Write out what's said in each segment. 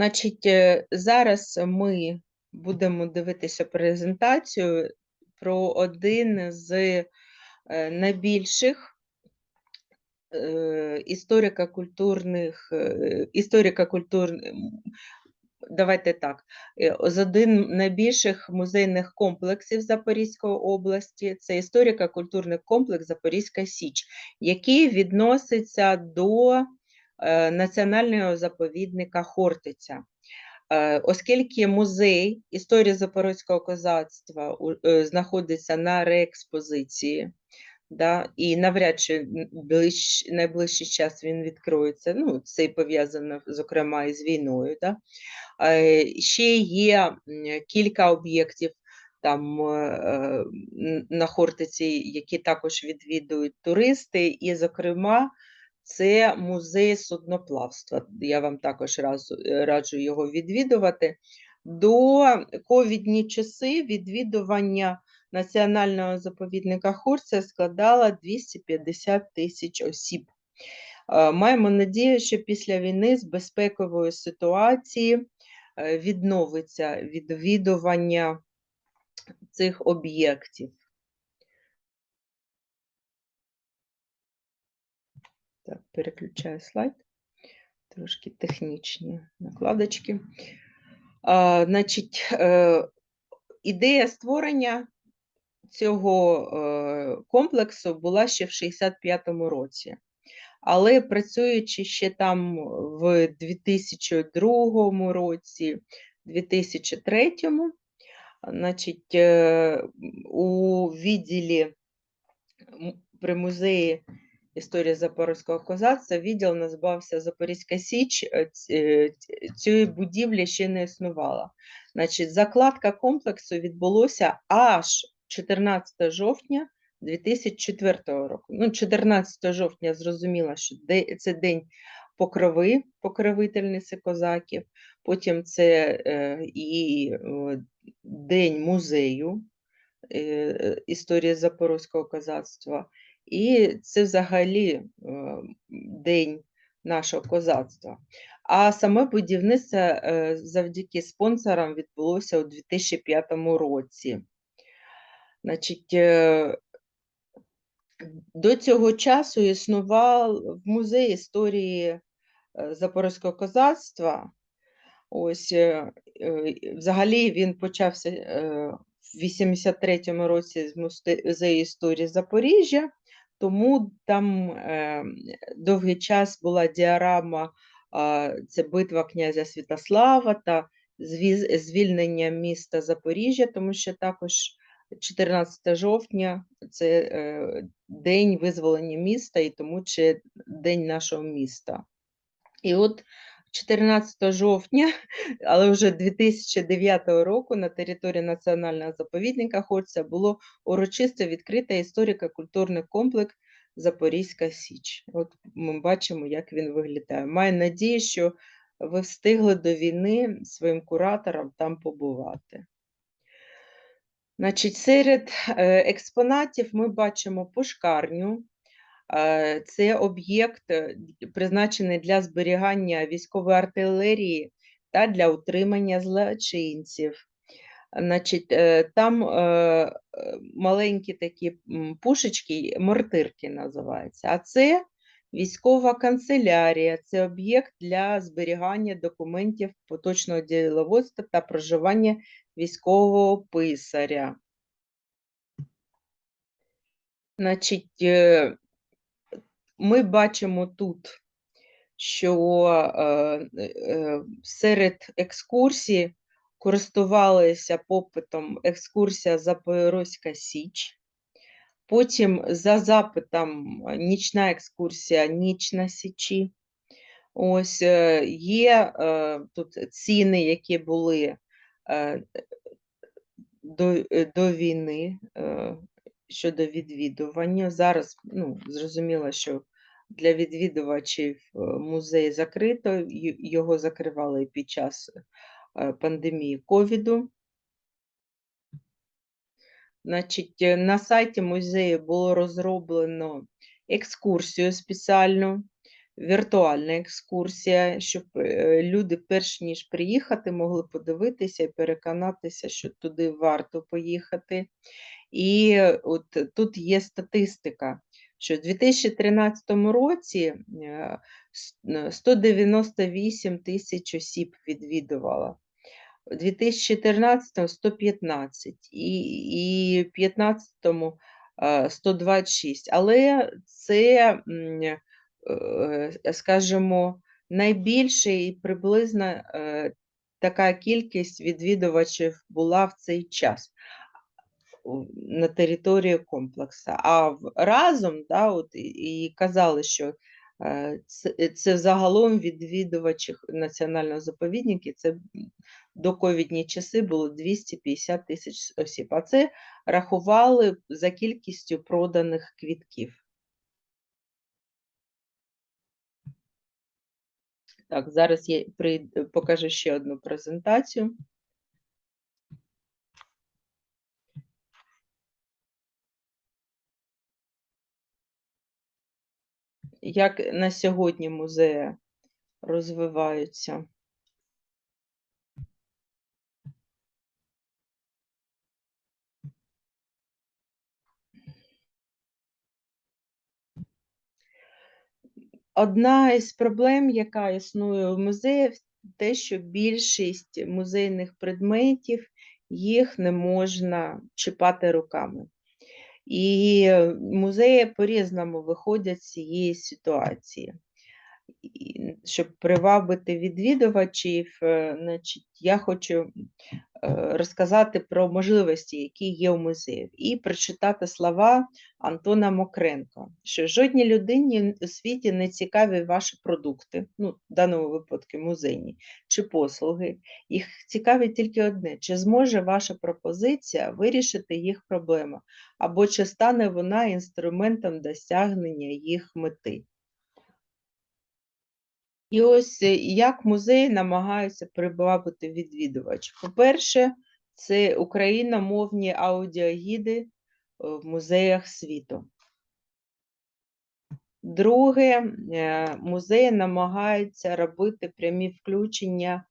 Значить, е, зараз ми будемо дивитися презентацію про один з е, найбільших е, історико-культурних, історико-культурних, давайте так, з один найбільших музейних комплексів Запорізької області. Це історико-культурний комплекс Запорізька Січ, який відноситься до національного заповідника Хортиця. Е, Оскільки музей історії запорозького козацтва е, знаходиться на реекспозиції, да, і навряд чи ближ, найближчий час він відкроється. Ну, це пов'язано, зокрема, із війною. Да. Е, Ще є кілька об'єктів там е, е, на Хортиці, які також відвідують туристи, і, зокрема, це музей судноплавства. Я вам також разу, е, раджу його відвідувати. До ковідні часи відвідування національного заповідника Хортиця складало 250 тисяч осіб. Е, Маємо надію, що після війни з безпекової ситуації е, відновиться відвідування цих об'єктів. Так, переключаю слайд. Трошки технічні накладочки. А, значить, е, ідея створення цього е, комплексу була ще в 65-му році. Але працюючи ще там в 2002 році, 2003, значить, е, у відділі при музеї історії Запорозького козацтва відділ називався Запорізька Січ. е, ць- е, Цієї будівлі ще не існувало. Значить, закладка комплексу відбулося аж 14 жовтня 2004 року. Ну, 14 жовтня зрозуміло, що це день покрови, покровительниці козаків. Потім це е, і день музею історії Запорозького козацтва. І це взагалі е, день нашого козацтва. А саме будівництво е, завдяки спонсорам відбулося у 2005 році. Значить, е, до цього часу існував в музеї історії Запорозького козацтва. Ось, взагалі він почався в 83-му році з музею історії Запоріжжя, тому там е, довгий час була діарама, а, це битва князя Святослава та звільнення міста Запоріжжя, тому що також 14 жовтня це е, день визволення міста, і тому це день нашого міста. І от 14 жовтня, але вже 2009 року на території національного заповідника Хортиця було урочисто відкрито історико-культурний комплекс Запорізька Січ. От ми бачимо, як він виглядає. Маю надію, що ви встигли до війни своїм куратором там побувати. Значить, серед е, експонатів ми бачимо пушкарню. Е, Це об'єкт, е, призначений для зберігання військової артилерії та для утримання злочинців. Значить, е, там маленькі такі пушечки, мортирки називаються. А це військова канцелярія, це об'єкт для зберігання документів поточного діловодства та проживання військового писаря. Значить, ми бачимо тут, що е, е, серед екскурсій користувалися попитом екскурсія Запорозька Січ. Потім за запитом е, нічна екскурсія Ніч на Січі. Ось е, є е, тут ціни, які були е, до, е, до війни е, щодо відвідування. Зараз ну, зрозуміло, що для відвідувачів е, музей закрито, його закривали під час е, пандемії ковіду. Значить, е, на сайті музею було розроблено екскурсію спеціальну віртуальна екскурсія, щоб люди, перш ніж приїхати, могли подивитися і переконатися, що туди варто поїхати. І от тут є статистика, що в 2013 році е, с- е, 198 тисяч осіб відвідувало. У 2014 115 і, і в 2015 126. Але це, м, е, скажімо, найбільше і приблизно е, така кількість відвідувачів була в цей час на території комплексу. А разом, да, от, і, казали, що е, це, це загалом відвідувачі національного заповідника, це до ковідні часи було 250 тисяч осіб. А це рахували за кількістю проданих квітків. Так, зараз я покажу ще одну презентацію. Як на сьогодні музеї розвиваються. Одна із проблем, яка існує в музеях, те, що більшість музейних предметів їх не можна чіпати руками. І е, музеї по-різному виходять з цієї ситуації. Щоб привабити відвідувачів, е, значить, я хочу е, розказати про можливості, які є у музеїв, і прочитати слова Антона Мокренка, що жодній людині у світі не цікаві ваші продукти, ну, в даному випадку музейні, чи послуги. Їх цікавить тільки одне: чи зможе ваша пропозиція вирішити їх проблему, або чи стане вона інструментом досягнення їх мети. І ось е, як музеї намагаються привабити відвідувачів. По-перше, це україномовні аудіогіди е, в музеях світу. Друге, е, музеї намагаються робити прямі включення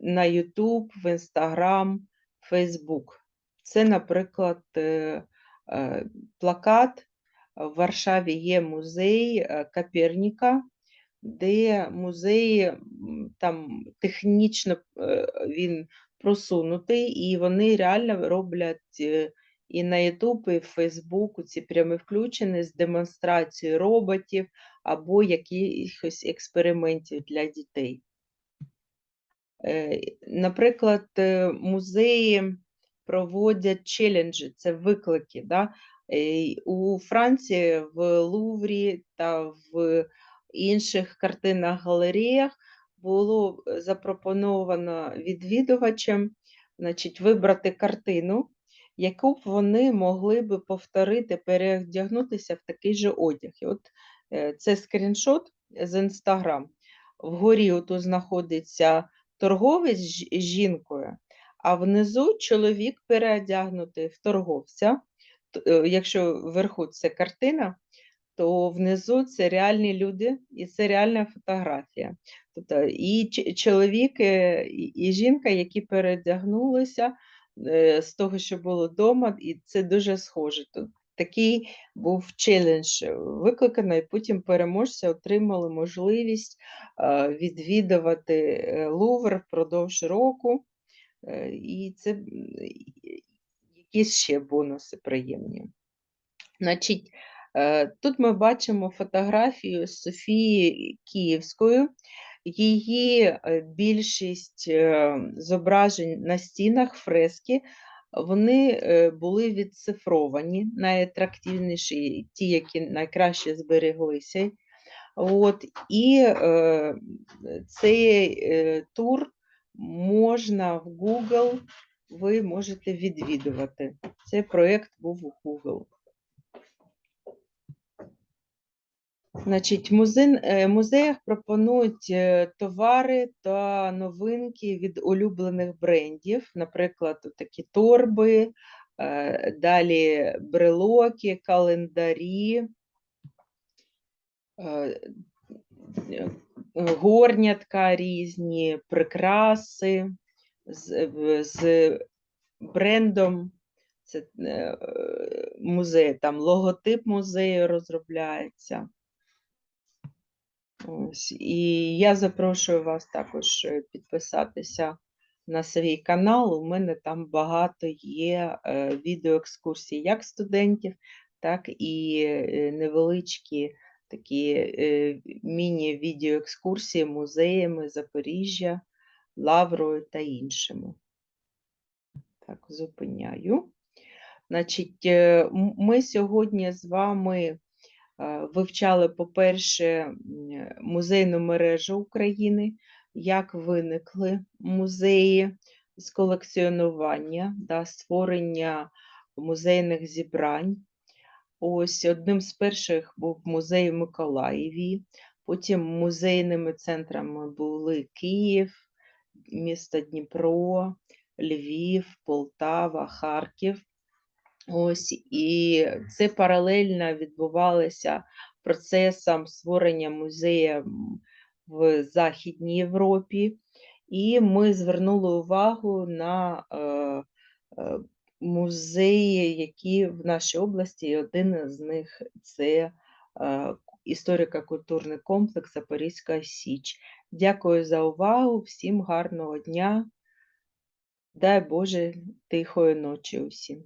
на YouTube, в Instagram, Facebook. Це, наприклад, плакат. В Варшаві є музей е, Коперніка, де музей там технічно е, він просунутий, і вони реально роблять е, і на YouTube, і в Facebook ці прямі включені з демонстрацією роботів або якихось експериментів для дітей. Е, Наприклад, е, музеї проводять челенджі, це виклики. Да? У Франції в Луврі та в інших картинах галереях було е, запропоновано відвідувачам значить, вибрати картину, яку б вони могли би повторити, переодягнутися в такий же одяг. І от е, це скріншот з Інстаграм. Вгорі ото знаходиться торговець з жінкою, а внизу чоловік переодягнутий в торговця. Е, Якщо вверху це картина, то внизу це реальні люди і це реальна фотографія. Тобто і чоловік, і жінка, які передягнулися е, з того, що було вдома, і це дуже схоже. Тут такий був челендж викликано, і потім переможці отримали можливість е, відвідувати Лувр впродовж року. І це м, і- якісь ще бонуси приємні. Значить, е, тут ми бачимо фотографію Софії Київської. Її е, більшість е, зображень на стінах, фрески, вони були відцифровані, найатрактивніші, ті, які найкраще збереглися. От, і е, цей тур можна в Google, ви можете відвідувати. Цей проєкт був у Google. Значить, е, музеях пропонують е, товари та новинки від улюблених брендів, наприклад, такі торби, е, далі брелоки, календарі. горнятка різні, прикраси з, з брендом. Це е, музей, там логотип музею розробляється. Ось, і я запрошую вас також е, підписатися на свій канал. У мене там багато є е, відеоекскурсій як студентів, так і невеличкі такі міні-відеоекскурсії музеями Запоріжжя, Лаврою та іншими. Так, зупиняю. Значить, е, ми сьогодні з вами е, вивчали, по-перше, музейну мережу України, як виникли музеї з колекціонування, да, створення музейних зібрань. Ось одним з перших був музей в Миколаєві, потім музейними центрами були Київ, місто Дніпро, Львів, Полтава, Харків. Ось і це паралельно відбувалося процесом створення музея м, в Західній Європі, і ми звернули увагу на е, е, музеї, які в нашій області, і один з них це е, історико-культурний комплекс Запорізька Січ. Дякую за увагу, всім гарного дня. Дай Боже, тихої ночі усім.